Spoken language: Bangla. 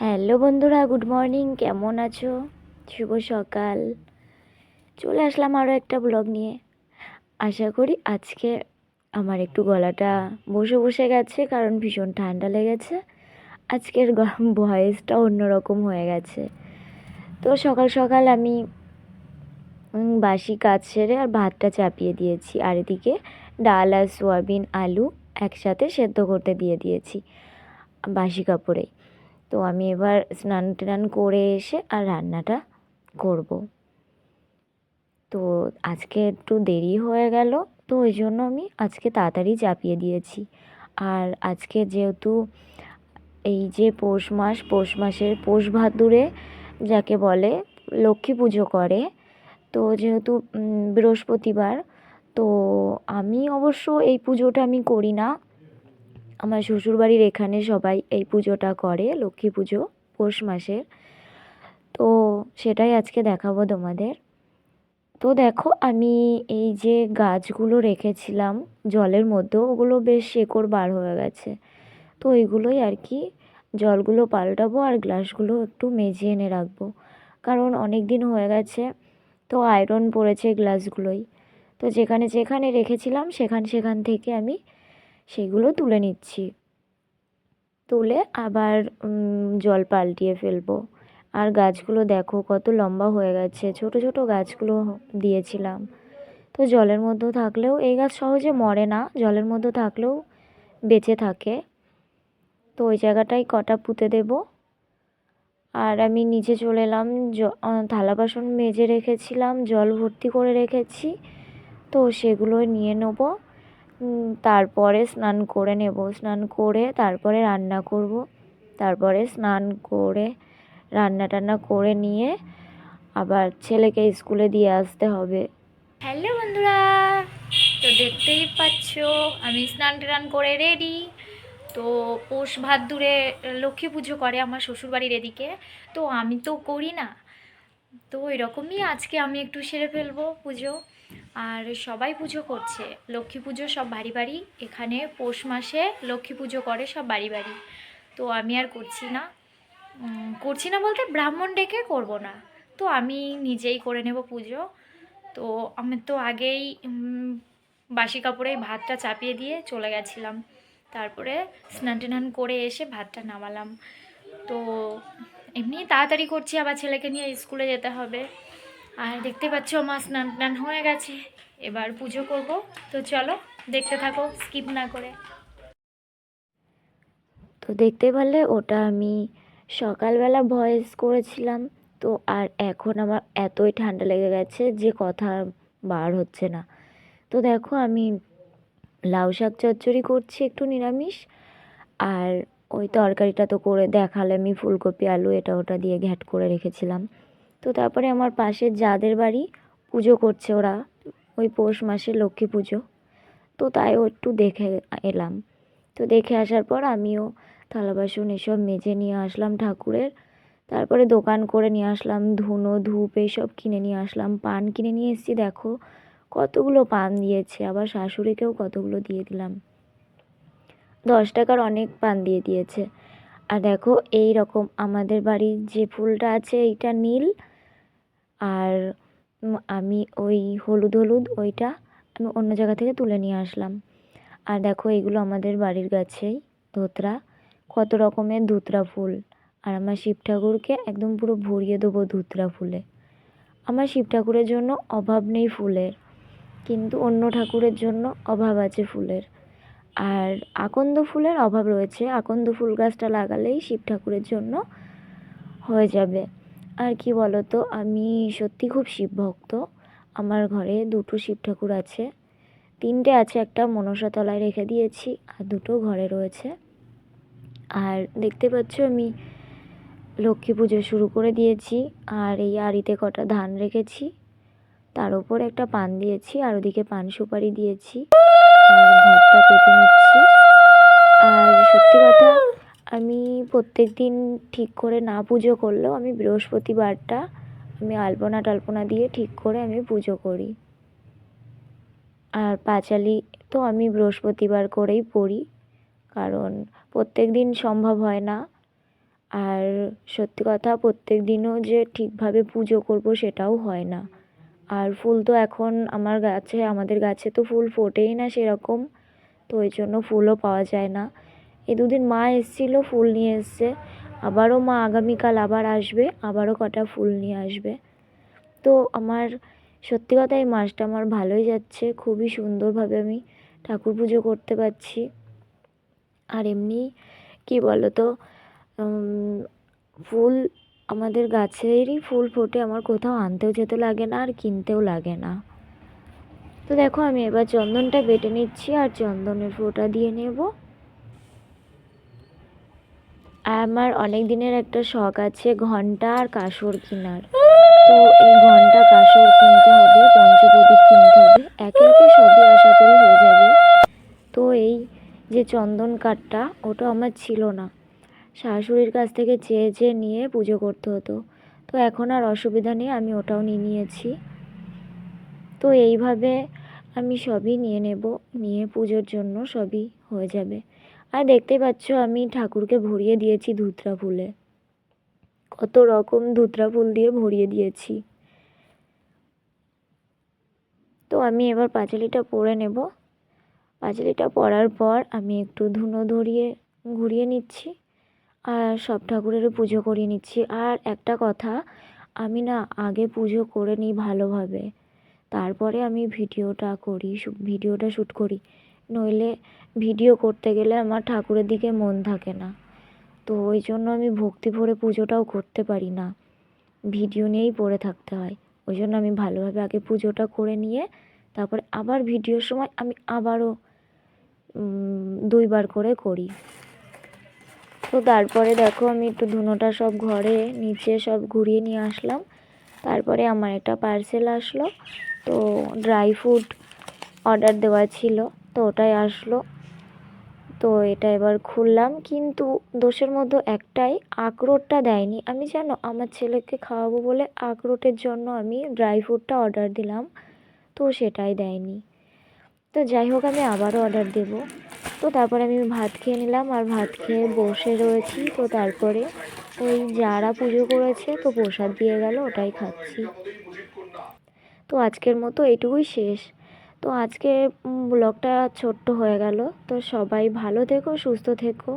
হ্যালো বন্ধুরা, গুড মর্নিং। কেমন আছো? শুভ সকাল। চলে আসলাম আরও একটা ব্লগ নিয়ে। আশা করি আজকে আমার একটু গলাটা বসে বসে গেছে, কারণ ভীষণ ঠান্ডা লেগেছে। আজকের ভয়েসটা অন্যরকম হয়ে গেছে। তো সকাল সকাল আমি বাসি কাজ সেরে আর ভাতটা চাপিয়ে দিয়েছি। আর এদিকে ডাল আর সোয়াবিন আলু একসাথে সেদ্ধ করতে দিয়ে দিয়েছি বাসি কাপড়েই তো আমি এবার স্নান টান করে এসে আর রান্নাটা করব। তো আজকে একটু দেরি হয়ে গেল, তো ওই জন্য আমি আজকে তাড়াতাড়ি চাপিয়ে দিয়েছি। আর আজকে যেহেতু এই যে পৌষ মাস, পৌষ মাসের পৌষ ভাদুরে যাকে বলে লক্ষ্মী পুজো করে, তো যেহেতু বৃহস্পতিবার, তো আমি অবশ্য এই পুজোটা আমি করি না। আমার শ্বশুরবাড়ির এখানে সবাই এই পুজোটা করে, লক্ষ্মী পুজো, পৌষ মাসের। তো সেটাই আজকে দেখাবো তোমাদের। তো দেখো, আমি এই যে গাছগুলো রেখেছিলাম, জলের মধ্যে, ওগুলো বেশ শেকড় বার হয়ে গেছে। তো ওইগুলোই আর কি, জলগুলো পাল্টাবো আর গ্লাসগুলো একটু মেজে এনে রাখব। কারণ অনেক দিন হয়ে গেছে, তো আয়রন পড়েছে গ্লাসগুলোই। তো যেখানে যেখানে রেখেছিলাম, সেখান সেখান থেকে আমি সেগুলো তুলে নিচ্ছি। তুলে আবার জল পাল্টিয়ে ফেলব। আর গাছগুলো দেখো কত লম্বা হয়ে গেছে। ছোট ছোট গাছগুলো দিয়েছিলাম। তো জলের মধ্যে থাকলেও, এই গাছ সহজে মরে না। জলের মধ্যে থাকলেও বেঁচে থাকে। তো ওই জায়গাটায় কটা পুঁতে দেব। আর আমি নিচে চলে এলাম থালা বাসন মেজে রেখেছিলাম, জল ভর্তি করে রেখেছি। তো সেগুলো নিয়ে নেব। তারপরে স্নান করে নেব। স্নান করে তারপরে রান্না করব। তারপরে স্নান করে রান্না টান্না করে নিয়ে আবার ছেলেকে স্কুলে দিয়ে আসতে হবে। হ্যালো বন্ধুরা, তো দেখতেই পাচ্ছ আমি স্নান টান করে রেডি তো পৌষ ভাত দূরে লক্ষ্মী পুজো করে আমার শ্বশুরবাড়ির এদিকে। তো আমি তো করি না। তো এরকমই আজকে আমি একটু সেরে ফেলব পুজো। আর সবাই পুজো করছে। লক্ষ্মী পুজো সব বাড়ি বাড়ি। এখানে পৌষ মাসে লক্ষ্মী পুজো করে সব বাড়ি বাড়ি। তো আমি আর করছি না। করছি না বলতে ব্রাহ্মণ ডেকে করব না। তো আমি নিজেই করে নেব পুজো। তো আমি তো আগেই বাসি কাপড়ে ভাতটা চাপিয়ে দিয়ে চলে গেছিলাম। তারপরে স্নান টান করে এসে ভাতটা নামালাম। তো এমনি তাড়াতাড়ি করছি, আবার ছেলেকে নিয়ে স্কুলে যেতে হবে। আর দেখতে পাচ্ছ আমার স্নান টান হয়ে গেছে। এবার পুজো করব। তো চলো, দেখতে থাকো স্কিপ না করে। তো দেখতে পারলে ওটা আমি সকালবেলা ভয়েস করেছিলাম। তো আর এখন আমার এতই ঠান্ডা লেগে গেছে যে কথা বার হচ্ছে না। তো দেখো আমি লাউ শাক চচ্চড়ি করছি একটু নিরামিষ। আর ওই তরকারিটা তো করে দেখালে আমি ফুলকপি, আলু, এটা ওটা দিয়ে ঘ্যাট করে রেখেছিলাম। তো তারপরে আমার পাশের যাদের বাড়ি পুজো করছে ওরা, ওই পৌষ মাসে লক্ষ্মী পুজো। তো তাই ও একটু দেখে এলাম। তো দেখে আসার পর আমিও থালা বাসন এসব মেজে নিয়ে আসলাম ঠাকুরের। তারপরে দোকান করে নিয়ে আসলাম, ধুনো, ধূপ এইসব কিনে নিয়ে আসলাম, পান কিনে নিয়ে এসেছি, দেখো কতগুলো পান দিয়েছে, আবার শাশুড়িকেও কতগুলো দিয়ে দিলাম। দশ টাকার অনেক পান দিয়ে দিয়েছে। আর দেখো এই রকম আমাদের বাড়ির যে ফুলটা আছে, এইটা নীল আর আমি ওই হলুদ হলুদ ওইটা আমি অন্য জায়গা থেকে তুলে নিয়ে আসলাম। আর দেখো এগুলো আমাদের বাড়ির গাছেই, ধোতরা। কত রকমের ধুতরা ফুল। আর আমার শিব ঠাকুরকে একদম পুরো ভরিয়ে দেবো ধুতরা ফুলে। আমার শিব ঠাকুরের জন্য অভাব নেই ফুলের, কিন্তু অন্য ঠাকুরের জন্য অভাব আছে ফুলের। আর আকন্দ ফুলের অভাব রয়েছে। আকন্দ ফুল গাছটা লাগালেই শিব ঠাকুরের জন্য হয়ে যাবে। আর কি বলতো, আমি সত্যি খুব শিব ভক্ত আমার ঘরে দুটো শিব ঠাকুর আছে, তিনটে আছে একটা মনসা তলায় রেখে দিয়েছি আর দুটো ঘরে রয়েছে। আর দেখতে পাচ্ছ আমি লক্ষ্মী পুজো শুরু করে দিয়েছি আর এই আড়িতে কটা ধান রেখেছি, তার উপর একটা পান দিয়েছি আর ওদিকে পান সুপারি দিয়েছি আর ঘরটা পেতে নিচ্ছি। আর সত্যি কথা আমি প্রত্যেক দিন ঠিক করে না পুজো করলেও আমি বৃহস্পতিবারটা আমি আলপনা টালপনা দিয়ে ঠিক করে আমি পুজো করি। আর পাঁচালি তো আমি বৃহস্পতিবার করেই পড়ি, কারণ প্রত্যেক দিন সম্ভব হয় না। আর সত্যি কথা প্রত্যেক দিনও যে ঠিকভাবে পুজো করব সেটাও হয় না। আর ফুল তো এখন আমার গাছে, আমাদের গাছে তো ফুল ফোটেই না সেরকম, তো ওই জন্য ফুলও পাওয়া যায় না। এই দুদিন মা এসেছিল, ফুল নিয়ে এসছে। আবারও মা আগামীকাল আবার আসবে, আবারও কটা ফুল নিয়ে আসবে। তো আমার, সত্যি কথা এই মাসটা আমার ভালোই যাচ্ছে, খুবই সুন্দরভাবে আমি ঠাকুর পুজো করতে পারছি। আর এমনি, কী বলো তো ফুল আমাদের গাছেরই ফুল ফোটে, আমার কোথাও আনতেও যেতে লাগে না, আর কিনতেও লাগে না। তো দেখো, আমি এবার চন্দনটা বেটে নিচ্ছি, আর চন্দনের ফোঁটা দিয়ে নেব। আমার অনেক দিনের একটা শখ আছে, ঘণ্টা আর কাসর কেনার। তো এই ঘণ্টা, কাসর কিনতে হবে পঞ্চপ্রদীপ কিনতে হবে। একে একে সবই আশা করি হয়ে যাবে। তো এই যে চন্দন কাঠটা, ওটা আমার ছিল না। শাশুড়ির কাছ থেকে চেয়ে চেয়ে নিয়ে পুজো করতে হতো। তো এখন আর অসুবিধা নেই, আমি ওটাও নিয়ে নিয়েছি। তো এইভাবে আমি সবই নিয়ে নেব, নিয়ে পুজোর জন্য সবই হয়ে যাবে। আর দেখতে পাচ্ছ আমি ঠাকুরকে ভরিয়ে দিয়েছি ধুতরা ফুলে। কত রকম ধুতরা ফুল দিয়ে ভরিয়ে দিয়েছি। তো আমি এবার পাঁচালিটা পরে নেব। পাঁচালিটা পরার পর আমি একটু ধুনো ধরিয়ে ঘুরিয়ে নিচ্ছি আর সব ঠাকুরেরও পুজো করিয়ে নিচ্ছি। আর একটা কথা, আমি না আগে পুজো করে নিই ভালোভাবে। তারপরে আমি ভিডিওটা করি ভিডিওটা শ্যুট করি। নইলে ভিডিও করতে গেলে আমার ঠাকুরের দিকে মন থাকে না। তো ওই জন্য আমি ভক্তি ভরে পুজোটাও করতে পারি না। ভিডিও নিয়েই পড়ে থাকতে হয়। ওই জন্য আমি ভালোভাবে আগে পুজোটা করে নিয়ে তারপরে আবার ভিডিওর সময় আমি আবারও দুইবার করে করি। তো তারপরে দেখো আমি একটু ধুনোটা সব ঘরে নিচে সব ঘুরিয়ে নিয়ে আসলাম। তারপরে আমার একটা পার্সেল আসলো। তো ড্রাই ফ্রুট অর্ডার দেওয়া ছিল। তো ওটাই আসলো। তো এটা এবার খুললাম, কিন্তু দোষের মধ্যে একটাই, আখরোটটা দেয়নি। আমি জানো, আমার ছেলেকে খাওয়াবো বলে আখরোটের জন্য আমি ড্রাই ফ্রুটটা অর্ডার দিলাম, তো সেটাই দেয়নি। তো যাই হোক, আমি আবারও অর্ডার দেবো। তো তারপরে আমি ভাত খেয়ে নিলাম, আর ভাত খেয়ে বসে রয়েছি। তো তারপরে ওই যারা পুজো করেছে, তো প্রসাদ দিয়ে গেল, ওটাই খাচ্ছি। তো আজকের মতো এটুকুই শেষ। তো আজকে ব্লগটা ছোট্ট হয়ে গেল। তো সবাই ভালো থেকো সুস্থ থেকো।